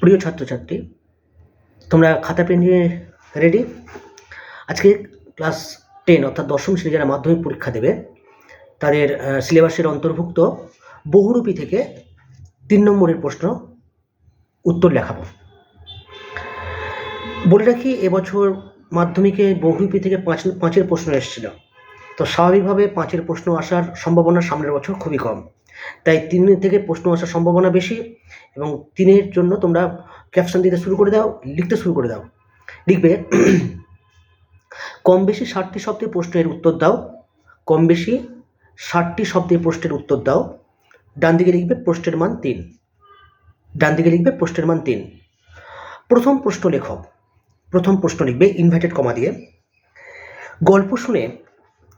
প্রিয় ছাত্রছাত্রী, তোমরা খাতা পেন নিয়ে রেডি আজকে ক্লাস টেন অর্থাৎ দশম শ্রেণি যারা মাধ্যমিক পরীক্ষা দেবে, তাদের সিলেবাসের অন্তর্ভুক্ত বহুরূপী থেকে তিন নম্বরের প্রশ্ন উত্তর লেখাবো। বলে রাখি, এবছর মাধ্যমিকে বহুরূপী থেকে পাঁচ, পাঁচের প্রশ্ন এসেছিল। তো স্বাভাবিকভাবে পাঁচের প্রশ্ন আসার সম্ভাবনা সামনের বছর খুবই কম। তাই তিন থেকে প্রশ্ন আসার সম্ভাবনা বেশি এবং তিনের জন্য তোমরা ক্যাপশন দিতে শুরু করে দাও, লিখতে শুরু করে দাও। লিখবে, কম বেশি ষাটটি শব্দের প্রশ্নের উত্তর দাও, কম বেশি ষাটটি শব্দের প্রশ্নের উত্তর দাও, ডান দিকে লিখবে প্রশ্নের মান তিন। ডান দিকে লিখবে প্রশ্নের মান তিন। প্রথম প্রশ্ন লেখক প্রথম প্রশ্ন লিখবে ইনভার্টেড কমা দিয়ে। গল্প শুনে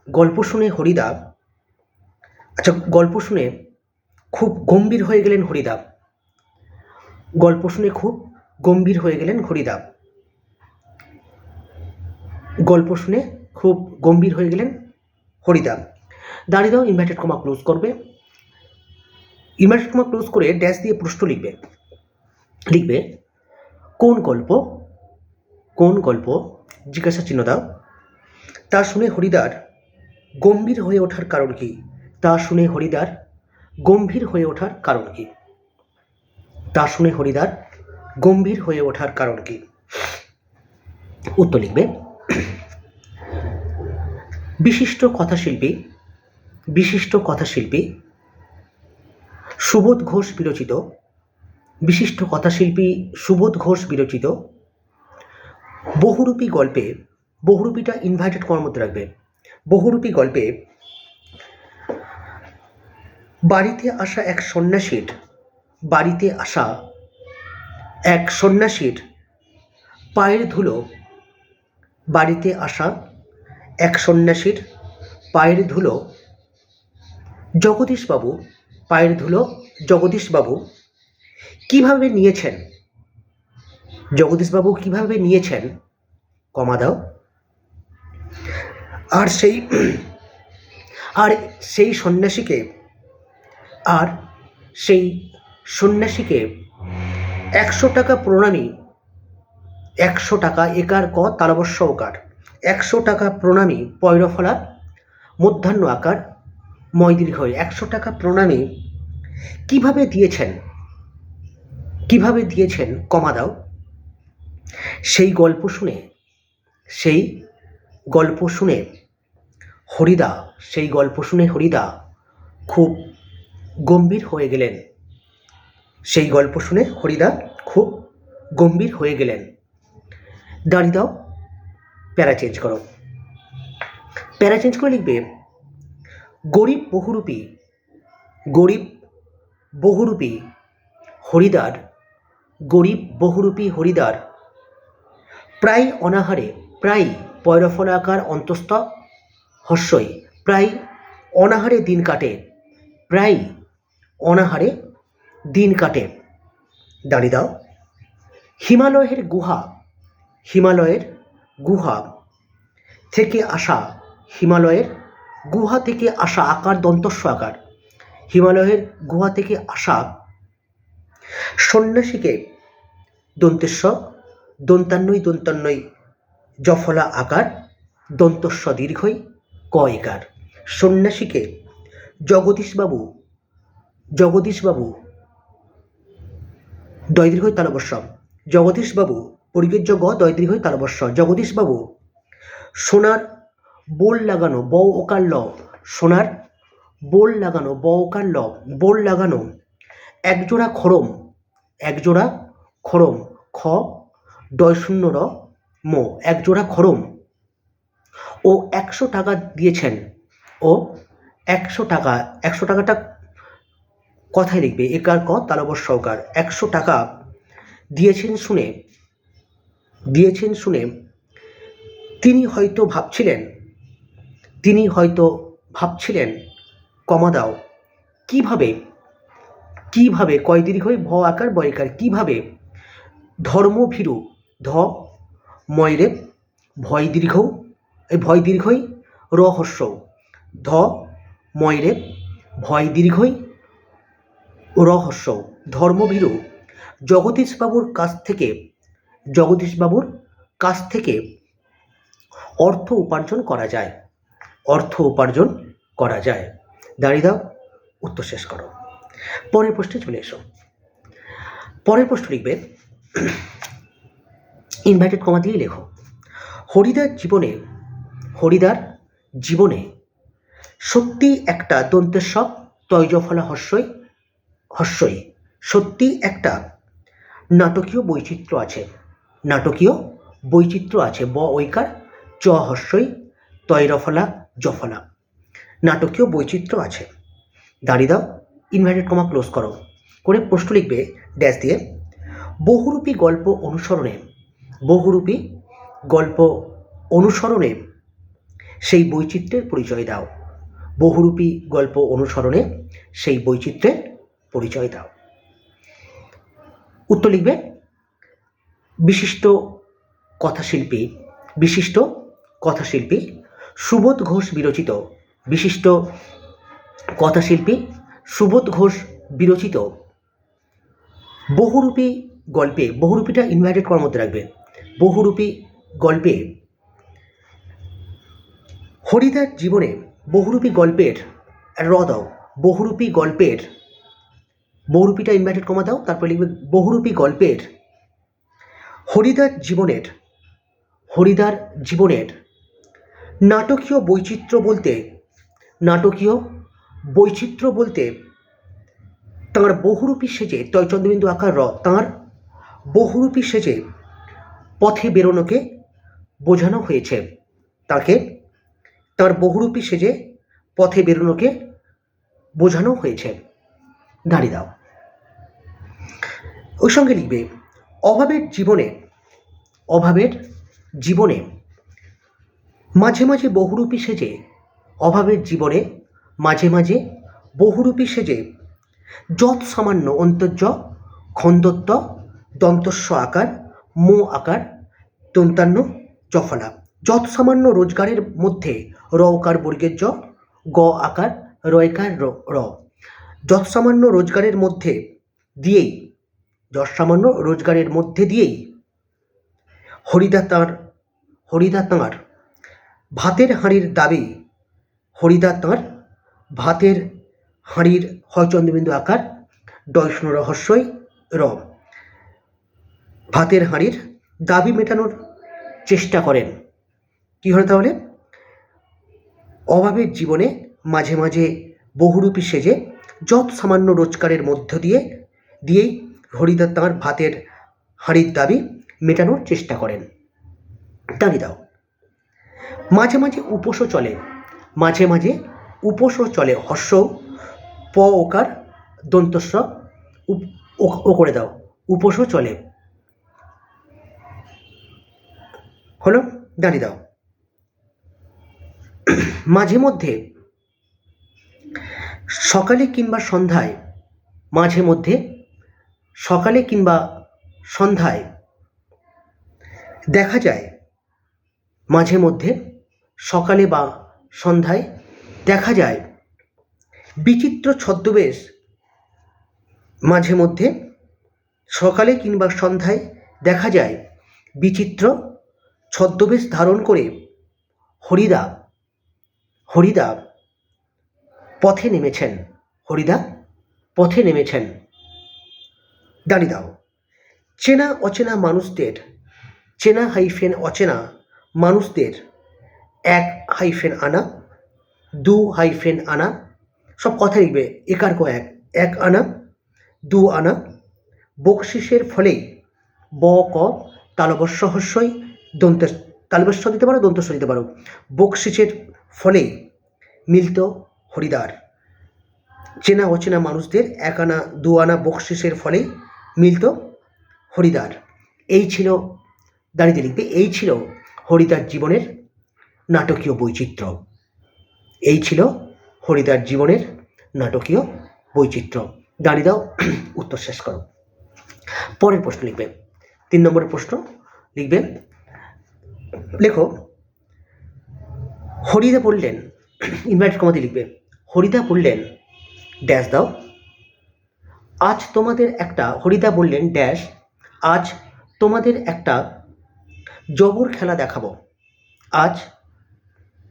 গল্প শুনে হরিদা আচ্ছা গল্প শুনে খুব গম্ভীর হয়ে গেলেন হরিদা গল্প শুনে খুব গম্ভীর হয়ে গেলেন হরিদা গল্প শুনে খুব গম্ভীর হয়ে গেলেন হরিদা দাঁড়িয়ে দাও ইনভার্টেড কমা ক্লোজ করবে। ইনভার্টেড কমা ক্লোজ করে ড্যাশ দিয়ে প্রশ্ন লিখবে। লিখবে, কোন গল্প কোন গল্প, জিজ্ঞাসা চিহ্ন দাও। তা শুনে হরিদার গম্ভীর হয়ে ওঠার কারণ কি? তা শুনে হরিদার গম্ভীর হয়ে ওঠার কারণ কি? তা শুনে হরিদার গম্ভীর হয়ে ওঠার কারণ কি? উত্তর লিখবে, বিশিষ্ট কথাশিল্পী বিশিষ্ট কথাশিল্পী, সুবোধ ঘোষ বিরচিত, বিশিষ্ট কথাশিল্পী সুবোধ ঘোষ বিরচিত, বহুরূপী গল্পে, বহুরূপীটা ইনভাইটেড করার মধ্যে রাখবে, বহুরূপী গল্পে বাড়িতে আসা এক সন্ন্যাসীর, বাড়িতে আসা এক সন্ন্যাসীর পায়ের ধুলো, বাড়িতে আসা এক সন্ন্যাসীর পায়ের ধুলো। জগদীশবাবু, পায়ের ধুলো জগদীশবাবু কীভাবে নিয়েছেন? জগদীশবাবু কীভাবে নিয়েছেন? কমা দাও। আর সেই আর সেই সন্ন্যাসীকে আর সেই সন্ন্যাসীকে একশো টাকা প্রণামী, একশো টাকা একার ক তালবস্য ওকার, একশো টাকা প্রণামী পয়রফলা মধ্যাহ্ন আকার, ময় দীর্ঘ একশো টাকা প্রণামী কীভাবে দিয়েছেন? কীভাবে দিয়েছেন কমা দাও সেই গল্প শুনে, সেই গল্প শুনে হরিদা, সেই গল্প শুনে হরিদা খুব গম্ভীর হয়ে গেলেন। সেই গল্প শুনে হরিদা খুব গম্ভীর হয়ে গেলেন। দাঁড়িয়ে দাও, প্যারা চেঞ্জ করো। প্যারা চেঞ্জ করে লিখবে, গরিব বহুরূপী গরিব বহুরূপী হরিদার, গরিব বহুরূপী হরিদার, প্রায় অনাহারে, প্রায় পয়রফলাকার অন্তস্থ হস্যই প্রায় অনাহারে দিন কাটে, প্রায় অনাহারে দিন কাটে। দাঁড়িয়ে দাও। হিমালয়ের গুহা হিমালয়ের গুহা থেকে আসা, হিমালয়ের গুহা থেকে আসা আকার, দন্তস্ব আকার। হিমালয়ের গুহা থেকে আসা সন্ন্যাসীকে দন্তেস্ব দন্তান্নই দন্তান্নই জফলা আকার, দন্তস্ব দীর্ঘই ক একার সন্ন্যাসীকে জগদীশবাবু জগদীশবাবু। দয়দীর্ঘই তালবস্য জগদীশবাবু, পরিবেজ্য গ দয়দীর্ঘই তালবস্য জগদীশবাবু, সোনার বোল লাগানো, ব ওকার ল। সোনার বোল লাগানো, ব ওকার ল। বোল লাগানো, একজোড়া খড়ম একজোড়া খড়ম খ ডয় শূন্য র, মো। একজোড়া খড়ম ও একশো টাকা দিয়েছেন। ও একশো টাকা, একশো টাকাটা কথায় লিখবে একার ক তালবস্য সহকার একশো টাকা দিয়েছেন শুনে দিয়েছেন শুনে তিনি হয়তো ভাবছিলেন, তিনি হয়তো ভাবছিলেন, কমা দাও। কীভাবে কীভাবে, কয় দীর্ঘই ভ আকার বয়কার কীভাবে ধর্মভীরু ধ ময়রে ভয় দীর্ঘ এই ভয় দীর্ঘই রহস্য, ধ ময়রে ভয় দীর্ঘই রহস্য, ধর্মভীরু। জগদীশবাবুর কাছ থেকে, জগদীশবাবুর কাছ থেকে অর্থ উপার্জন করা যায়। অর্থ উপার্জন করা যায়। দাঁড়িয়ে দাও, উত্তর শেষ করো। পরের প্রশ্নে চলে এসো। পরের প্রশ্ন লিখবে ইনভাইটেড কমা দিয়ে লেখো। হরিদার জীবনে হরিদার জীবনে সত্যি একটা দন্তেস্ব তৈজফলা হস্যই হস্যই সত্যি একটা নাটকীয় বৈচিত্র্য আছে। নাটকীয় বৈচিত্র্য আছে। ব ঐকার, চ হস্যই তৈরফলা জফলা নাটকীয় বৈচিত্র্য আছে। দাঁড়িয়ে দাও ইনভার্টেড কমা ক্লোজ করো। করে প্রশ্ন লিখবে ড্যাশ দিয়ে। বহুরূপী গল্প অনুসরণে, বহুরূপী গল্প অনুসরণে সেই বৈচিত্র্যের পরিচয় দাও। বহুরূপী গল্প অনুসরণে সেই বৈচিত্র্যের পরিচয় দাও। উত্তর লিখবে, বিশিষ্ট কথাশিল্পী বিশিষ্ট কথাশিল্পী সুবোধ ঘোষ বিরচিত, বিশিষ্ট কথাশিল্পী সুবোধ ঘোষ বিরচিত। বহুরূপী গল্পে, বহুরূপীটা ইনভাইটেড করার মধ্যে রাখবে। বহুরূপী গল্পে, হরিদার জীবনে বহুরূপী গল্পের র দাও, বহুরূপী গল্পের বহুরূপীটা ইনভার্টেড কমা দাও, তারপরে লিখবে বহুরূপী গল্পের, হরিদার জীবনের হরিদার জীবনের নাটকীয় বৈচিত্র্য বলতে, নাটকীয় বৈচিত্র্য বলতে তাঁর বহুরূপী সেজে তয় চন্দ্রবিন্দু আকার র তাঁর বহুরূপী সেজে পথে বেরোনোকে বোঝানো হয়েছে। তাকে তার বহুরূপী সেজে পথে বেরোনোকে বোঝানো হয়েছে। দাঁড়িয়ে দাও। ওই সঙ্গে লিখবে, অভাবের জীবনে অভাবের জীবনে, মাঝে মাঝে বহুরূপী সেজে, অভাবের জীবনে, মাঝে মাঝে বহুরূপী সেজে, যৎ সামান্য অন্তর্য খন্দত্ব দন্তস্ব আকার, মো আকার দন্তান্ন জফলা। যৎ সামান্য রোজগারের মধ্যে র ওকার বর্গের জ, গ আকার রয়কার র। যৎ সামান্য রোজগারের মধ্যে দিয়েই সামান্য রোজগারের মধ্যে দিয়েই হরিদা তাঁর হরিদা তাঁর ভাতের হাঁড়ির দাবি, হরিদা তাঁর ভাতের হাঁড়ির হয় চন্দ্রবিন্দু আকার দর্শন রহস্যই র ভাতের হাঁড়ির দাবি মেটানোর চেষ্টা করেন। কী হলো তাহলে? অভাবের জীবনে মাঝে মাঝে বহুরূপী সেজে যত সামান্য রোজগারের মধ্য দিয়ে, দিয়েই হরিদা তাঁর ভাতের হাঁড়ির দাবি মেটানোর চেষ্টা করেন। দাও। মাঝে মাঝে উপোসও চলে। মাঝে মাঝে উপোসও চলে। হর্ষ, প ওকার দন্তস্ব ও করে দাও। উপোসও চলে। হলো? দাঁড়িয়ে দাও। মাঝে মধ্যে সকালে কিংবা সন্ধ্যায় মাঝে মধ্যে সকালে কিংবা সন্ধ্যায়। দেখা যায় মাঝে মধ্যে সকালে বা সন্ধ্যায় দেখা যায় বিচিত্র ছদ্মবেশ মাঝে মধ্যে সকালে কিংবা সন্ধ্যায় দেখা যায় বিচিত্র ছদ্মবেশ ধারণ করে হরিদা হরিদা পথে নেমেছেন, হরিদা পথে নেমেছেন। দাঁড়িয়ে দাও। চেনা অচেনা মানুষদের, চেনা হাইফেন অচেনা মানুষদের, এক হাইফেন আনা, দু হাইফেন আনা, সব কথা লিখবে, একার ক এক এক আনা, দু আনা। বকশিসের ফলেই ব, ক তালবস্য হস্যই দন্ত তালবস্য দিতে পারো, দন্তস্ব দিতে পারো। বকশিসের ফলেই মিলত হরিদার চেনা অচেনা মানুষদের, এক আনা, দু আনা বকশিসের ফলেই মিলত হরিদার। এই ছিল দাঁড়িয়ে লিখবে এই ছিল হরিদার জীবনের নাটকীয় বৈচিত্র্য। এই ছিল হরিদার জীবনের নাটকীয় বৈচিত্র্য। দাঁড়িয়ে দাও, উত্তর শেষ করো। পরের প্রশ্ন লিখবে। তিন নম্বরের প্রশ্ন লিখবে। লেখো, হরিদা বললেন ইনভাইট কমাতে লিখবে, হরিদা বললেন ড্যাশ দাও। আজ তোমাদের একটা, হরিদা বললেন ড্যাশ আজ তোমাদের একটা জবর খেলা দেখাবো। আজ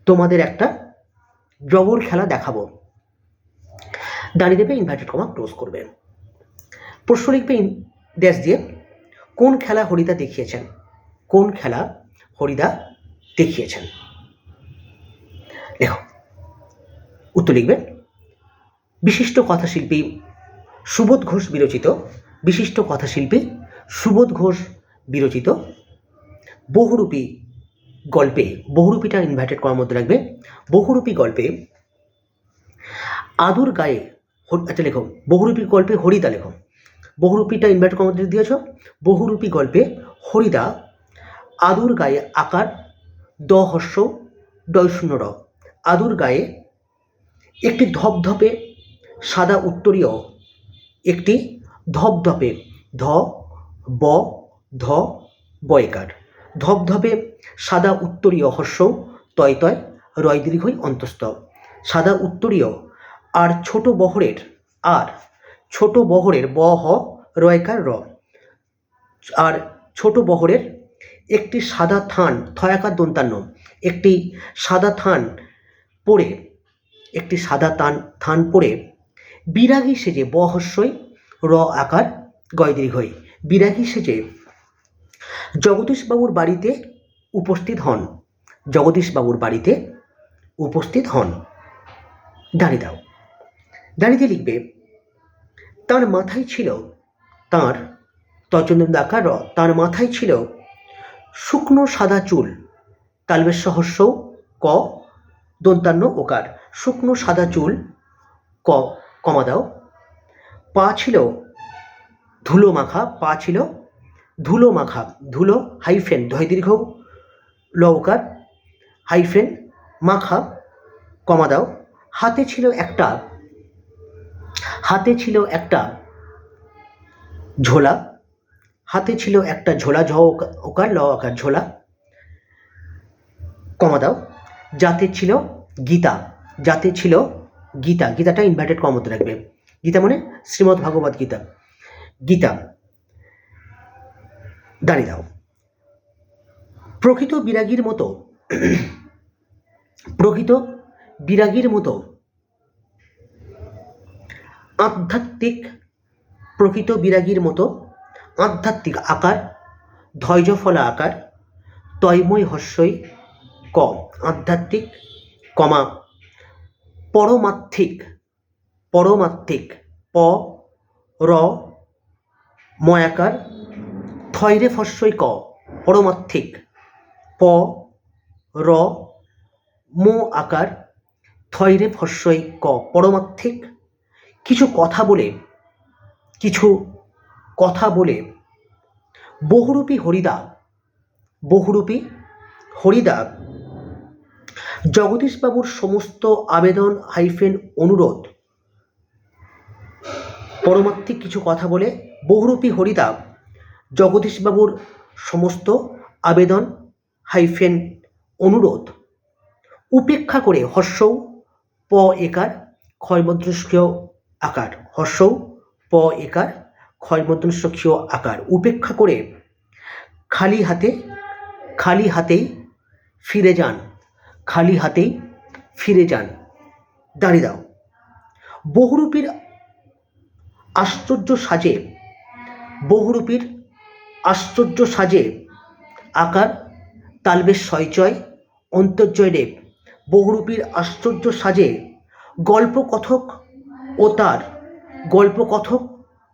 তোমাদের একটা জবর খেলা দেখাবো। দাঁড়িয়ে দেবে ইনভার্টেড কমা ক্লোজ করবে। প্রশ্ন লিখবে ড্যাশ দিয়ে, কোন খেলা হরিদা দেখিয়েছেন? কোন খেলা হরিদা দেখিয়েছেন? লেখো উত্তর লিখবে, বিশিষ্ট কথাশিল্পী সুবোধ ঘোষ বিরচিত বিশিষ্ট কথাশিল্পী সুবোধ ঘোষ বিরচিত বহুরূপী গল্পে, বহুরূপীটা ইনভার্টেড করার মধ্যে রাখবে বহুরূপী গল্পে আদুর গায়ে আচ্ছা লেখো। বহুরূপী গল্পে হরিদা লেখো। বহুরূপীটা ইনভার্টেড করার মধ্যে দিয়েছ। বহুরূপী গল্পে হরিদা আদুর গায়ে আকার দ হর্ষ ডয় শূন্য র। আদুর গায়ে একটি ধপধপে সাদা উত্তরীয় একটি ধপধপে ধ, ব, ধ, বয়কার। ধপধপে সাদা উত্তরীয় হর্ষ, তয় তয়, রয় দীর্ঘই অন্তস্থ। সাদা উত্তরীয়, আর ছোট বহরের, আর। ছোট বহরের ব, হ, রয়কার, র। আর ছোট বহরের একটি সাদা থান, থয়াকার দন্তান্ন। একটি সাদা থান পরে একটি সাদা তান, থান পরে বিরাগী সেজে বহস্যই, র আকার গয় বিরাগী সেজে জগদীশবাবুর বাড়িতে উপস্থিত হন। জগদীশবাবুর বাড়িতে উপস্থিত হন। দাঁড়িয়ে দাও। দাঁড়িয়ে লিখবে, তার মাথায় ছিল তার তচন্দ্র আকার র তার মাথায় ছিল শুকনো সাদা চুল তালবের সহস্য ক দন্তান্ন ওকার। শুকনো সাদা চুল ক কমা দাও। পা ছিল ধুলো মাখা, পা ছিল ধুলো মাখা, ধুলো হাইফেন ধয় দীর্ঘ লৌকার হাইফেন, মাখা, কমা দাও। হাতে ছিল একটা, হাতে ছিল একটা ঝোলা, হাতে ছিল একটা ঝোলা ঝ ওকা- ওকার ল আকার ঝোলা, কমা দাও। যাতে ছিল গীতা, যাতে ছিল গীতা, গীতাটা ইনভার্টেড কমতে রাখবে। গীতা মানে শ্রীমদ্ ভাগবত গীতা। গীতা, দাঁড়িয়ে দাও। প্রকৃত বিরাগীর মতো, প্রকৃত বিরাগীর মতো আধ্যাত্মিক, প্রকৃত বিরাগীর মতো আধ্যাত্মিক আকার, ধৈর্যফলা আকার, তৈময় হস্যই ক আধ্যাত্মিক কমা পরমাত্মিক পরমাত্মিক, প, র ময়াকার থয়রে ফস্যই ক, পরমাত্মিক, প, র, মো আকার থয়রে ফস্যই ক, পরমাত্মিক। কিছু কথা বলে, কিছু কথা বলে, বহুরূপী হরিদা বহুরূপী হরিদা জগদীশবাবুর সমস্ত আবেদন হাইফেন অনুরোধ। পরমাত্মিক কিছু কথা বলে বহুরূপী হরিদা জগদীশবাবুর সমস্ত আবেদন হাইফেন অনুরোধ। উপেক্ষা করে হর্ষৌ, প একার ক্ষয়মদ্রস্কীয় আকার। হর্ষৌ, প একার ক্ষয়মদ্রস্কীয় আকার। উপেক্ষা করে খালি হাতে, খালি হাতেই ফিরে যান। খালি হাতেই ফিরে যান। দাঁড়িয়ে দাও। বহুরূপীর আশ্চর্য সাজে, বহুরূপীর আশ্চর্য সাজে আকার তালবেশ সয়চয়, অন্তর্জয় দেব। বহুরূপীর আশ্চর্য সাজে গল্পকথক ও তার, গল্পকথক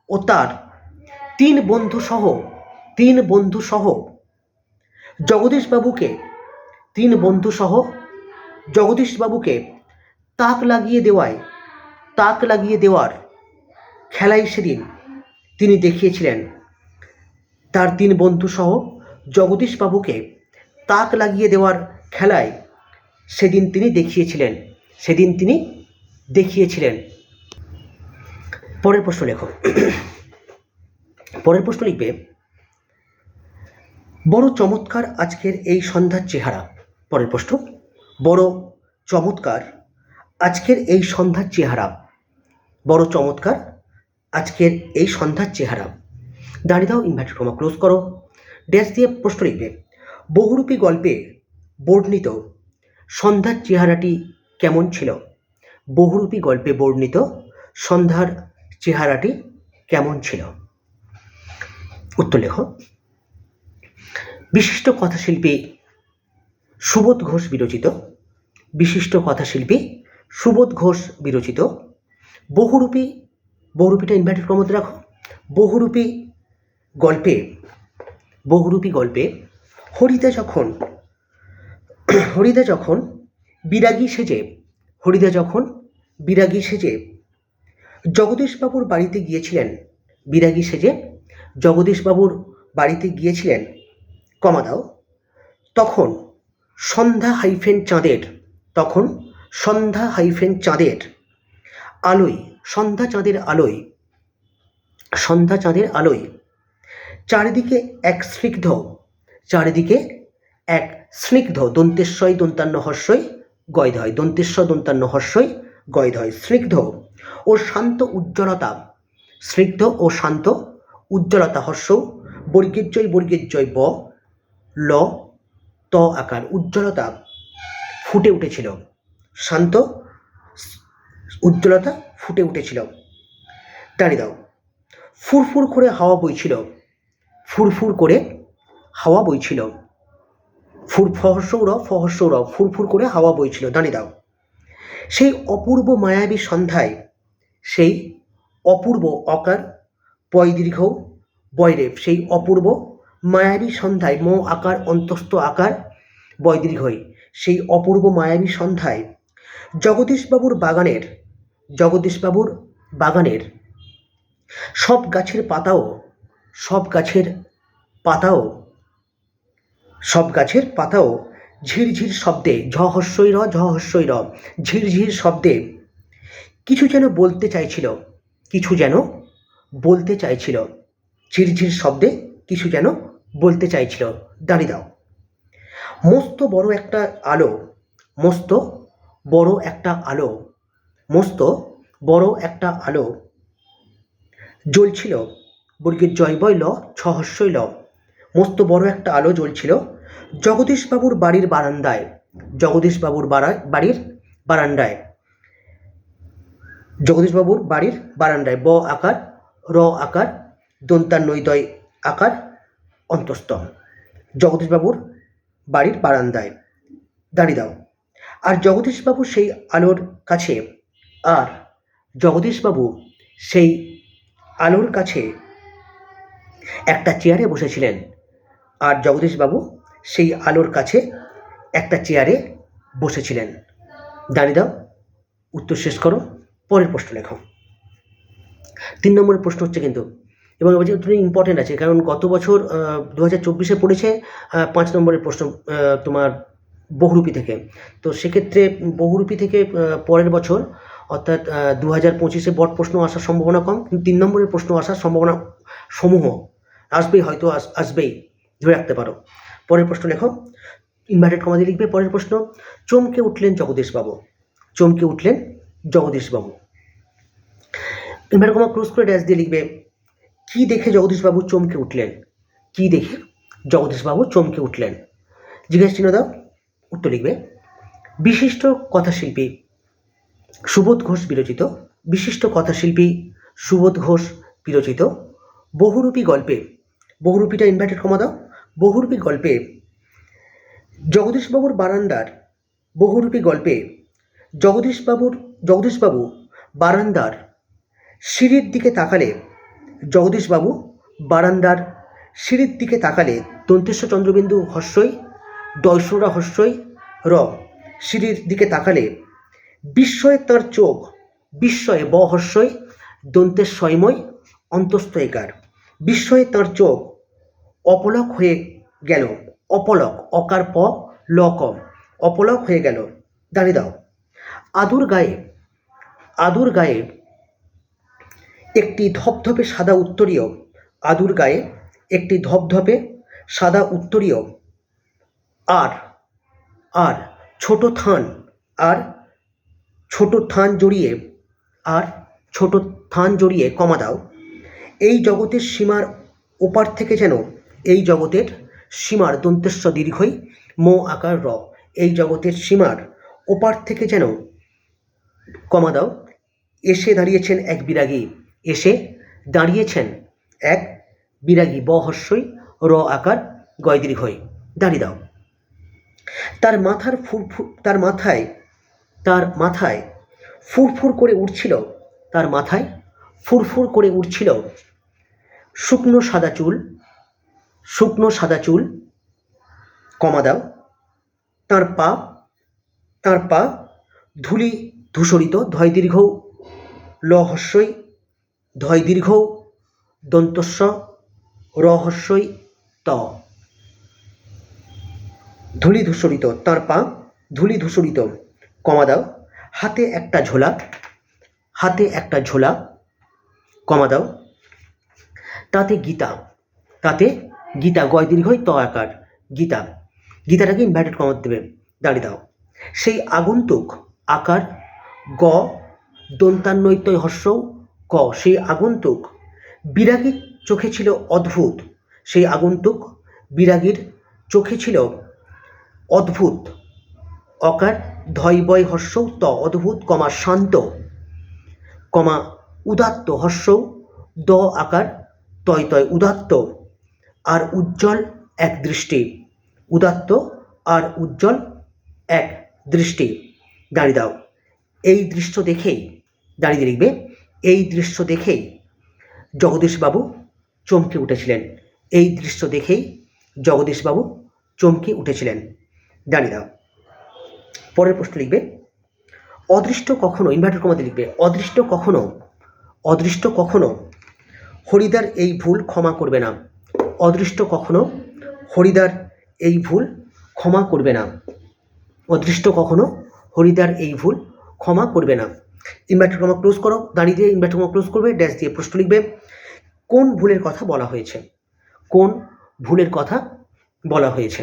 ও তার। তিন বন্ধু সহ, তিন বন্ধু সহ, জগদীশবাবুকে তিন বন্ধু সহ জগদীশবাবুকে তাক লাগিয়ে দেওয়ায়, তাক লাগিয়ে দেওয়ার খেলায় সেদিন তিনি দেখিয়েছিলেন। তার তিন বন্ধু সহ জগদীশবাবুকে তাক লাগিয়ে দেওয়ার খেলায় সেদিন তিনি দেখিয়েছিলেন, সেদিন তিনি দেখিয়েছিলেন। পরের প্রশ্ন লেখো। পরের প্রশ্ন লিখবে, বড় চমৎকার আজকের এই সন্ধ্যার চেহারা। পরের প্রশ্ন বড় চমৎকার আজকের এই সন্ধ্যার চেহারা। বড় চমৎকার আজকের এই সন্ধ্যার চেহারা। দাঁড়িয়ে দাও ইনভার্টেড কমা ক্লোজ করো। ড্যাশ দিয়ে প্রশ্ন লিখবে। বহুরূপী গল্পে বর্ণিত সন্ধ্যার চেহারাটি কেমন ছিল? বহুরূপী গল্পে বর্ণিত সন্ধ্যার চেহারাটি কেমন ছিল? উত্তর লেখো। বিশিষ্ট কথাশিল্পী সুবোধ ঘোষ বিরচিত, বিশিষ্ট কথাশিল্পী সুবোধ ঘোষ বিরচিত, বহুরূপী, বহুরূপীটা ইনভার্টেড কমতে রাখো, বহুরূপী গল্পে বহুরূপী গল্পে হরিদা যখন হরিদা যখন বিরাগী সেজে, হরিদা যখন বিরাগী সেজে জগদীশবাবুর বাড়িতে গিয়েছিলেন, বিরাগী সেজে জগদীশবাবুর বাড়িতে গিয়েছিলেন, কমা দাও, তখন সন্ধ্যা হাইফেন চাঁদের, তখন সন্ধ্যা হাইফেন চাঁদের আলোয়, সন্ধ্যা চাঁদের আলোয়, সন্ধ্যা চাঁদের আলোয়। চারিদিকে এক স্নিগ্ধ, চারিদিকে এক স্নিগ্ধ দন্তেশ্বয় দন্তান্ন হর্ষই গয়ধয়, দন্তেশ্বর দন্তান্ন হর্ষই গয়ধয়, স্নিগ্ধ ও শান্ত উজ্জ্বলতা, স্নিগ্ধ ও শান্ত উজ্জ্বলতা হর্ষ বর্গের জয় বর্গের জয় ব, ল ত আকার, উজ্জ্বলতা ফুটে উঠেছিল। শান্ত উজ্জ্বলতা ফুটে উঠেছিল। দাঁড়িয়ে দাও। ফুরফুর করে হাওয়া বইছিল। ফুরফুর করে হাওয়া বইছিল। ফুর ফহসৌর ফহসৌর, ফুরফুর করে হাওয়া বইছিল। দাঁড়িয়ে দাও। সেই অপূর্ব মায়াবী সন্ধ্যায় সেই অপূর্ব অকার পয় দীর্ঘ বয়রেব সেই অপূর্ব মায়াবী সন্ধ্যায় ম আকার, অন্তস্থ আকার বয় দীর্ঘই সেই অপূর্ব মায়াবী সন্ধ্যায় জগদীশবাবুর বাগানের জগদীশবাবুর বাগানের সব গাছের পাতাও, সব গাছের পাতাও, সব গাছের পাতাও ঝিরঝির শব্দে, ঝ হস্যই র, ঝ হস্যই র ঝিরঝির শব্দে কিছু যেন বলতে চাইছিল, কিছু যেন বলতে চাইছিল ঝিরঝির শব্দে কিছু যেন বলতে চাইছিল দাঁড়িয়ে দাও। মস্ত বড় একটা আলো, মস্ত বড় একটা আলো, মস্ত বড় একটা আলো জ্বলছিল। বর্গের জয় বয় ল ছহস্যই ল। মস্ত বড় একটা আলো জ্বলছিল জগদীশবাবুর বাড়ির বারান্দায়, জগদীশবাবুর বাড়ায় বাড়ির বারান্দায়। জগদীশবাবুর বাড়ির বারান্দায়, ব আকার, র আকার দন্তান্নয়দয় আকার অন্তস্থ। জগদীশবাবুর বাড়ির বারান্দায়। দাঁড়িয়ে দাও। আর জগদীশবাবু সেই আলোর কাছে, আর জগদীশবাবু সেই আলোর কাছে একটা চেয়ারে বসেছিলেন। আর জগদীশবাবু সেই আলোর কাছে একটা চেয়ারে বসেছিলেন। দাঁড়িয়ে দাও। উত্তর শেষ করো। পরের প্রশ্ন লেখো। তিন নম্বরের প্রশ্ন হচ্ছে কিন্তু এবং বলছি তুমি ইম্পর্টেন্ট আছে, কারণ গত বছর দু হাজার চব্বিশে পড়েছে পাঁচ নম্বরের প্রশ্ন তোমার বহুরূপী থেকে। তো সেক্ষেত্রে বহুরূপী থেকে পরের বছর, অর্থাৎ দু হাজার পঁচিশে বট প্রশ্ন আসার সম্ভাবনা কম, কিন্তু তিন নম্বরের প্রশ্ন আসার সম্ভাবনা সমূহ আসবেই, হয়তো আস- আসবেই, ধরে রাখতে পারো। পরের প্রশ্ন লেখো। ইনভার্টেড কমা দিয়ে লিখবে পরের প্রশ্ন, চমকে উঠলেন জগদীশবাবু। চমকে উঠলেন জগদীশবাবু। ইনভার্টেড কমা ক্লোজ করে ড্যাশ দিয়ে লিখবে কি দেখে জগদীশবাবু চমকে উঠলেন? কি দেখে জগদীশবাবু চমকে উঠলেন? জিজ্ঞাসা চিহ্ন দাও, উত্তর লিখবে। বিশিষ্ট কথাশিল্পী সুবোধ ঘোষ বিরচিত। বিশিষ্ট কথাশিল্পী সুবোধ ঘোষ বিরচিত। বহুরূপী গল্পে, বহুরূপীটা ইনভার্টেড কমা দাও। বহুরূপী গল্পে, জগদীশবাবুর বারান্দার বহুরূপী গল্পে, জগদীশবাবুর, জগদীশবাবু বারান্দার সিঁড়ির দিকে তাকালে জগদীশবাবু বারান্দার সিঁড়ির দিকে তাকালে দন্তেশ্ব চন্দ্রবিন্দু হস্যই দয়সরা হস্যই র, সিঁড়ির দিকে তাকালে বিস্ময়ে তাঁর চোখ, বিস্ময়ে ব হস্যই দন্তের স্বয়ময় অন্তস্তয়কার বিস্ময়ে তাঁর চোখ অপলক হয়ে গেল, অপলক, অকার প, ল কম অপলক হয়ে গেল। দাঁড়িয়ে দাও। আদুর গায়ে আদুর গায়ে একটি ধপধপে সাদা উত্তরীয়, আদুর গায়ে একটি ধপধপে সাদা উত্তরীয়, আর আর, ছোট থান, আর, ছোট থান জড়িয়ে, আর, ছোট থান জড়িয়ে কমা দাও। এই জগতের সীমার ওপার থেকে যেন এই জগতের সীমার দন্তেস্ব দীর্ঘই মো আকার র। এই জগতের সীমার ওপার থেকে যেন কমা দাও। এসে দাঁড়িয়েছেন এক বিরাগী এসে দাঁড়িয়েছেন এক বিরাগী ব হস্যই র আকার গয় দীর্ঘই দাঁড়িয়ে দাও। তার মাথার ফুরফুর তার মাথায় তার মাথায় ফুরফুর করে উঠছিল তার মাথায় ফুরফুর করে উঠছিল শুকনো সাদা চুল, শুকনো সাদা চুল, কমা দাও। তার পা তার পা ধুলি ধূসরিত ধয় দীর্ঘ ল হস্যই ধয় দীর্ঘ দন্তস্ব রহস্যই ত। ধুলি ধূসরিত, তার পা ধুলি ধূসরিত। কমা দাও, হাতে একটা ঝোলা, হাতে একটা ঝোলা। কমা দাও, তাতে গীতা তাতে গীতা, গয় দীর্ঘই ত আকার, গীতা। গীতাটাকে ইনভার্টেড কমা দেবে, দাঁড়িয়ে দাও। সেই আগন্তুক আকার, গ দন্তান্বৈতয় হর্ষ ক, সেই আগন্তুক বিরাগীর চোখে ছিল অদ্ভুত। সেই আগন্তুক বিরাগীর চোখে ছিল অদ্ভুত। অকার ধৈবয় হর্ষ ত অদ্ভুত, কমা শান্ত, কমা উদাত্ত হর্ষ দ আকার তয় তয় উদাত্ত। আর উজ্জ্বল এক দৃষ্টি, উদাত্ত আর উজ্জ্বল এক দৃষ্টি। দাঁড়িয়ে দাও। এই দৃশ্য দেখেই দাঁড়িয়ে লিখবে এই দৃশ্য দেখেই জগদীশবাবু চমকে উঠেছিলেন। এই দৃশ্য দেখেই জগদীশবাবু চমকে উঠেছিলেন। দাঁড়িয়ে দাও। পরের প্রশ্ন লিখবে। অদৃষ্ট কখনো ইনভার্টার কমাতে লিখবে, অদৃষ্ট কখনো অদৃষ্ট কখনো হরিদার এই ভুল ক্ষমা করবে না। অদৃষ্ট কখনো হরিদার এই ভুল ক্ষমা করবে না। অদৃষ্ট কখনো হরিদার এই ভুল ক্ষমা করবে না। ইনভার্টার কমা ক্লোজ করো, দাঁড়িয়ে দিয়ে ইনভার্টার কমা ক্লোজ করবে ড্যাশ দিয়ে প্রশ্ন লিখবে। কোন ভুলের কথা বলা হয়েছে? কোন ভুলের কথা বলা হয়েছে?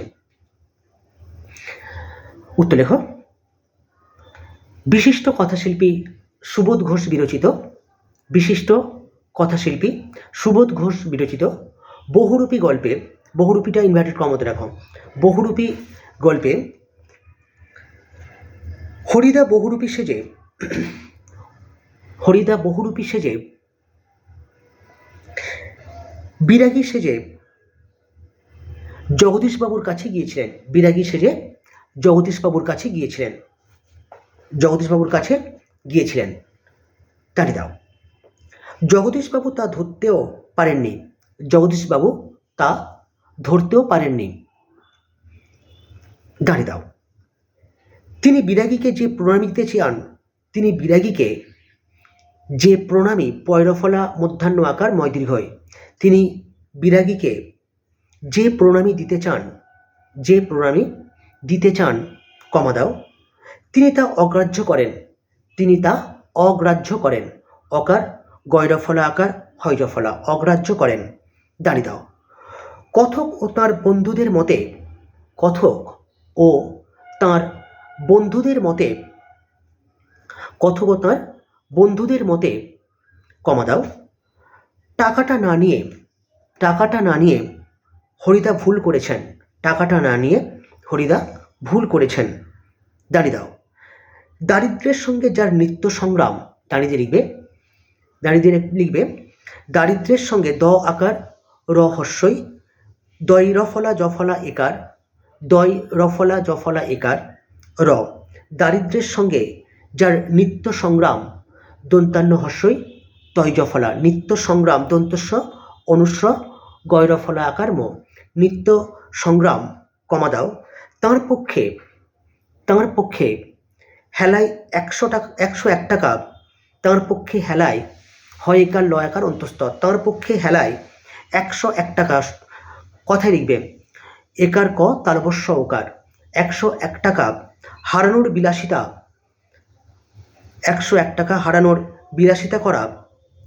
উত্তর লেখো। বিশিষ্ট কথাশিল্পী সুবোধ ঘোষ বিরচিত। বিশিষ্ট কথাশিল্পী সুবোধ ঘোষ বিরচিত। বহুরূপী গল্পে, বহুরূপীটা ইনভার্টেড কমতে রাখো। বহুরূপী গল্পে হরিদা বহুরূপী সেজে হরিদা বহুরূপী সেজে, বিরাগী সেজে, জগদীশবাবুর কাছে গিয়েছিলেন। বিরাগী সেজে জগদীশবাবুর কাছে গিয়েছিলেন। জগদীশবাবুর কাছে গিয়েছিলেন। দাঁড়িয়ে দাও। জগদীশবাবু তা ধরতেও পারেননি। জগদীশবাবু তা ধরতেও পারেননি। দাঁড়িয়ে দাও। তিনি বিরাগীকে যে প্রণামী দিতে চান তিনি বিরাগীকে যে প্রণামী পয়রফলা মধ্যাহ্ন আকার ময়দীর্ঘয় তিনি বিরাগীকে যে প্রণামী দিতে চান, যে প্রণামী দিতে চান, কমা দাও। তিনি তা অগ্রাহ্য করেন, তিনি তা অগ্রাহ্য করেন। অকার, গয়রফলা আকার, হয়রফলা অগ্রাহ্য করেন দাঁড়িয়ে দাও। কথক ও তার বন্ধুদের মতে, কথক ও তার বন্ধুদের মতে, কথক ও তার বন্ধুদের মতে, কমা দাও। টাকাটা না নিয়ে, টাকাটা না নিয়ে হরিদা ভুল করেছেন। টাকাটা না নিয়ে হরিদা ভুল করেছেন। দাঁড়িয়ে দাও। দারিদ্রের সঙ্গে যার নিত্য সংগ্রাম দাঁড়িয়ে লিখবে দাঁড়িয়ে লিখবে, দারিদ্রের সঙ্গে দ আকার, র হস্যই, দই রফলা জফলা একার, দই রফলা জফলা একার, র। দারিদ্রের সঙ্গে যার নিত্য সংগ্রাম দন্তান্ন হস্যই তয় জফলা নিত্য সংগ্রাম দন্তস্ব অনুস্র গয়রফলা আকার ম। নিত্য সংগ্রাম কমা দাও। তাঁর পক্ষে তাঁর পক্ষে হেলায় একশো টাকা, একশো এক টাকা। তাঁর পক্ষে হেলায় হয় একার ল একার অন্তস্থ। তাঁর পক্ষে হেলায় একশো এক টাকা। কথায় লিখবে, একার ক তালবস্য ওকার একশো এক টাকা। হারানোর বিলাসিতা একশো এক টাকা হারানোর বিলাসিতা করা,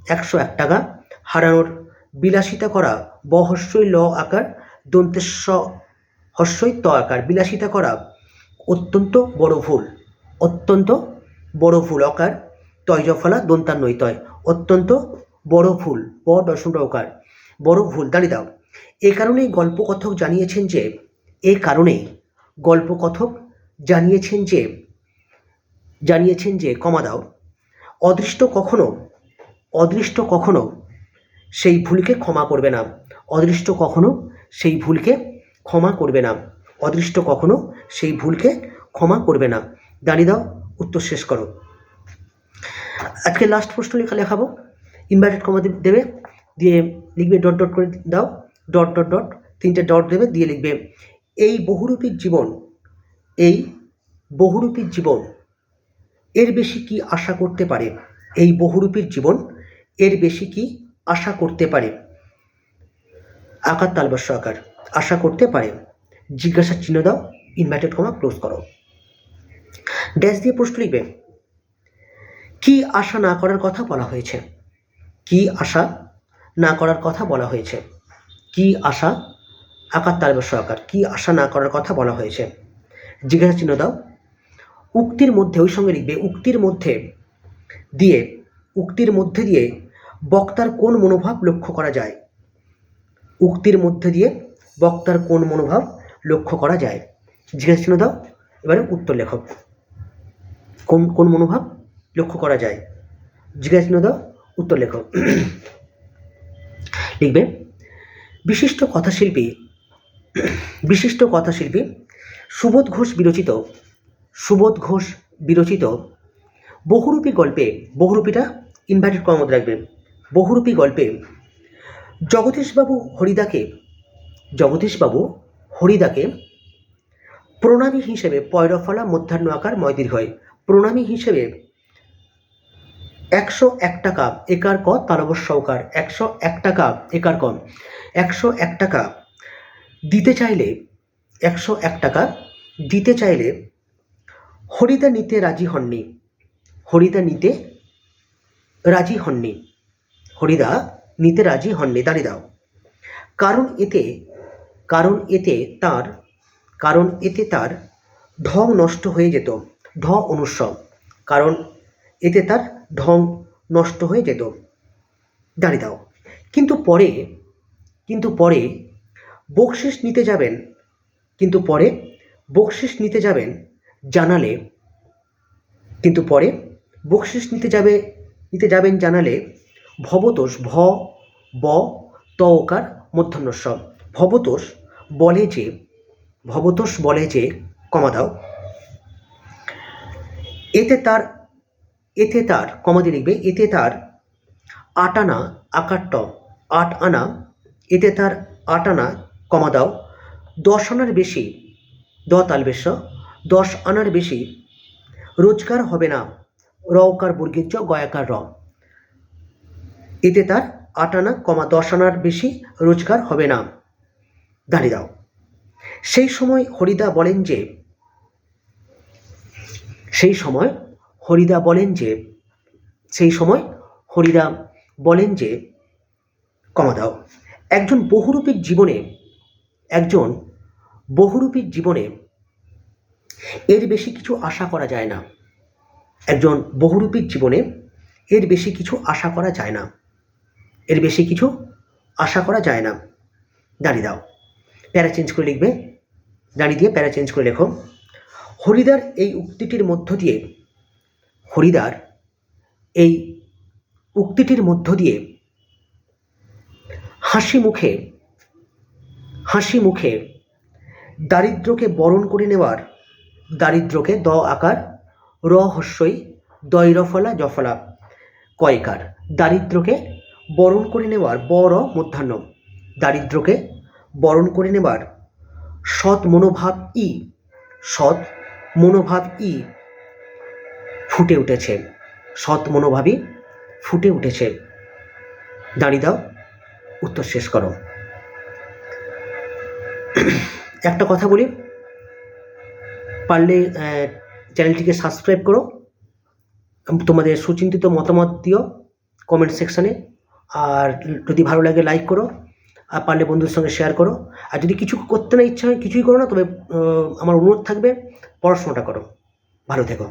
একশো এক টাকা হারানোর বিলাসিতা করা, বহস্যই ল আকার, দন্তেস্ব হস্যই ত আকার, বিলাসিতা করা অত্যন্ত বড় ভুল, অত্যন্ত বড় ভুল অকার তয়জফলা দন্তান্নই তয় অত্যন্ত বড় ভুল ব দর্শন রকার বড় ভুল, দাঁড়িয়ে দাও। এ কারণেই গল্পকথক জানিয়েছেন যে, এ কারণেই গল্পকথক জানিয়েছেন যে জানিয়েছেন যে কমা দাও। অদৃষ্ট কখনো অদৃষ্ট কখনো সেই ভুলকে ক্ষমা করবে না। অদৃষ্ট কখনো সেই ভুলকে ক্ষমা করবে না। অদৃষ্ট কখনো সেই ভুলকে ক্ষমা করবে না। দাঁড়িয়ে দাও, উত্তর শেষ করো। আজকে লাস্ট প্রশ্ন লেখা লেখাবো। ইনভার্টেড কমা দেবে, দিয়ে লিখবে ডট ডট করে দাও। ডট ডট ডট তিনটে ডট দেবে, দিয়ে লিখবে, এই বহুরূপী জীবন, এই বহুরূপী জীবন এর বেশি কি আশা করতে পারে এই বহুরূপীর জীবন? এর বেশি কি আশা করতে পারে? আকার তালবস্য আকার আশা করতে পারে? জিজ্ঞাসা চিহ্ন দাও ইনভার্টেড কমা ক্লোজ করো। ড্যাশ দিয়ে প্রশ্ন লিখবে। কি আশা না করার কথা বলা হয়েছে? কি আশা না করার কথা বলা হয়েছে? কি আশা? আকার তালবস্য আকার কি আশা না করার কথা বলা হয়েছে? জিজ্ঞাসা চিহ্ন দাও উক্তির মধ্যে, ওই সঙ্গে লিখবে, উক্তির মধ্যে দিয়ে, উক্তির মধ্যে দিয়ে বক্তার কোন মনোভাব লক্ষ্য করা যায়? উক্তির মধ্যে দিয়ে বক্তার কোন মনোভাব লক্ষ্য করা যায়? জিজ্ঞাসা চিহ্ন দাও, এবারে উত্তর লেখক কোন কোন মনোভাব লক্ষ্য করা যায়? জিজ্ঞাসা চিহ্ন দাও, উত্তর লেখক লিখবে, বিশিষ্ট কথাশিল্পী বিশিষ্ট কথাশিল্পী সুবোধ ঘোষ বিরচিত সুবোধ ঘোষ বিরচিত বহুরূপী গল্পে বহুরূপীটা ইনভার্টেড মধ্যে রাখবে। বহুরূপী গল্পে জগদীশবাবু হরিদাকে জগদীশবাবু হরিদাকে প্রণামী হিসেবে পয়রফলা মধ্যাহ্ন আকার ময়দীর হয়। প্রণামী হিসেবে একশো এক টাকা একার ক তালবস সহকার, একশো এক টাকা একার কম একশো এক টাকা দিতে চাইলে, একশো এক টাকা দিতে চাইলে হরিদা নিতে রাজি হননি। হরিদা নিতে রাজি হননি। হরিদা, নিতে রাজি হননি, দাঁড়িয়ে দাও। কারণ এতে কারণ এতে তার, কারণ এতে তার ঢং নষ্ট হয়ে যেত, ঢ অনুস্ব কারণ এতে তার ঢং নষ্ট হয়ে যেত। দাঁড়িয়ে দাও। কিন্তু পরে কিন্তু পরে বকশিস নিতে যাবেন। কিন্তু পরে বকশিস নিতে যাবেন জানালে, কিন্তু পরে বকশিস নিতে যাবে, নিতে যাবেন জানালে ভবতোষ ভ, ব, ত ওকার মধ্যাহ্নস্ব ভবতোষ বলে যে, ভবতোষ বলে যে, কমা দাও। এতে তার এতে তার, কমা দিয়ে লিখবে, এতে তার আট আনা আকার ট, আট আনা, এতে তার আট আনা কমা দাও। দশ আনার বেশি, দ তালবেশ দশ আনার বেশি। রোজগার হবে না। রকার বর্গের চ গয়াকার র। এতে তার আট আনা কমা দশ আনার বেশি রোজগার হবে না। দাঁড়িয়ে দাও। সেই সময় হরিদা বলেন যে, সেই সময় হরিদা বলেন যে, সেই সময় হরিদা বলেন যে, কমা দাও। একজন বহুরূপীর জীবনে, একজন বহুরূপীর জীবনে এর বেশি কিছু আশা করা যায় না। একজন বহুরূপীর জীবনে এর বেশি কিছু আশা করা যায় না। এর বেশি কিছু আশা করা যায় না। দাঁড়িয়ে দাও। প্যারা চেঞ্জ করে লিখবে। দাঁড়িয়ে দিয়ে প্যারা চেঞ্জ করে লেখো। হরিদার এই উক্তিটির মধ্য দিয়ে, হরিদার এই উক্তিটির মধ্য দিয়ে হাসি মুখে হাসি মুখে দারিদ্রকে বরণ করে নেওয়ার দারিদ্রকে দ আকার, র হস্যই দৈরফলা জফলা কয়কার দারিদ্রকে বরণ করে নেওয়ার বড় মধ্যাহ্ন। দারিদ্রকে বরণ করে নেবার সৎ মনোভাব ই, সৎ মনোভাব ই ফুটে উঠেছে। সৎ মনোভাবই ফুটে উঠেছে। দাঁড়িয়ে দাও, উত্তর শেষ করো। একটা কথা বলি। পারলে চ্যানেলটিকে সাবস্ক্রাইব করো। তোমাদের সুচিন্তিত মতামত দিও কমেন্ট সেকশানে আর যদি ভালো লাগে লাইক করো। আর পারলে বন্ধুদের সঙ্গে শেয়ার করো। আর যদি কিছু করতে না ইচ্ছা হয়, কিছুই করো না, তবে আমার অনুরোধ থাকবে, পড়াশোনাটা করো। ভালো থেকো।